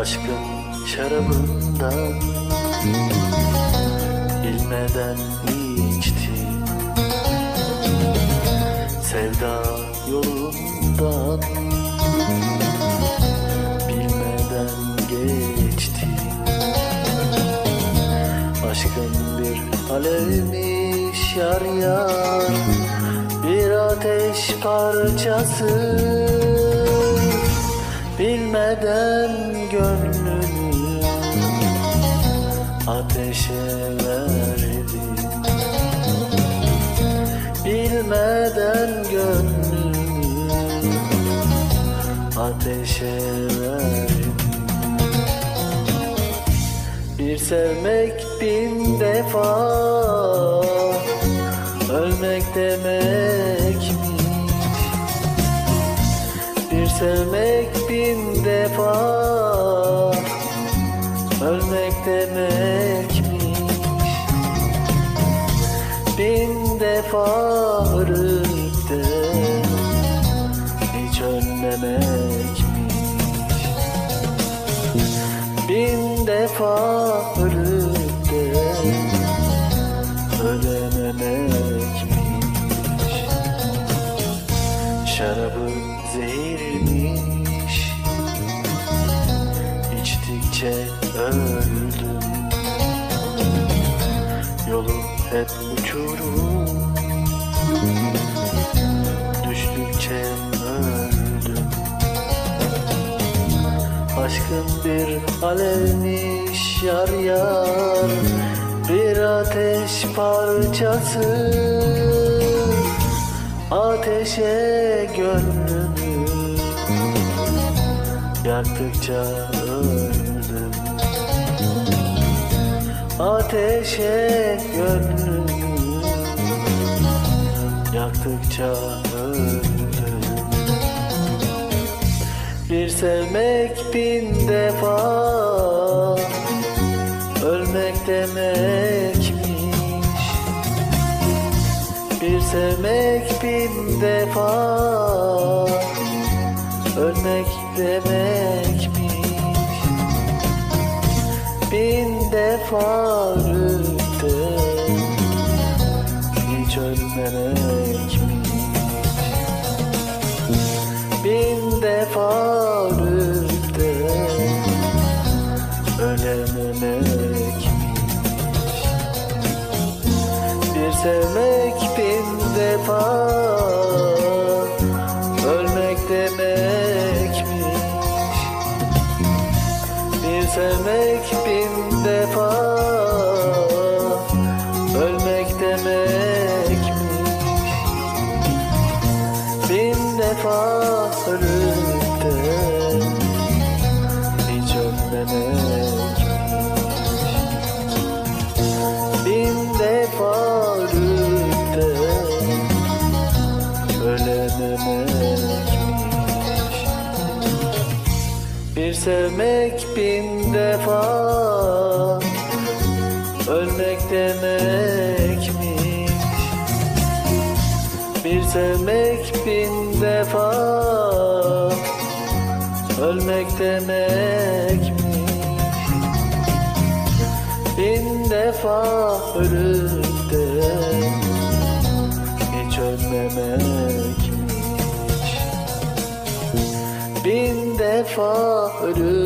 aşkın şarabından Bilmeden içti Sevda yolundan Bilmeden geçti. Aşkın bir alevmiş yar yar Bir ateş parçası. Bilmeden gönlünü ateşe verdi Bilmeden gönlünü ateşe verdi Bir sevmek bin defa Ölmek demekmiş sevmek bin defa. Ölmek demekmiş hep uçurum. Düştükçe öldüm. Aşkın bir alevmiş yar yar Bir ateş parçası. Ateşe gönlümü Yaktıkça öldüm Ateşe gönlümü Yaktıkça öldüm Bir sevmek bin defa Ölmek demekmiş. Bir sevmek bin defa Ölmek demekmiş Bin defa ölüp de Hiç ölmemekmiş Bin defa ölüp de Ölememekmiş Bir sevmek bin defa sevmek bin defa. Ölmek demekmiş Bin defa ölüp sevmek bin defa. Ölmek demekmiş Bir sevmek bin defa. Ölmek demekmiş Bin defa ölüp de Hiç ölmemekmiş Bin defa ölüp de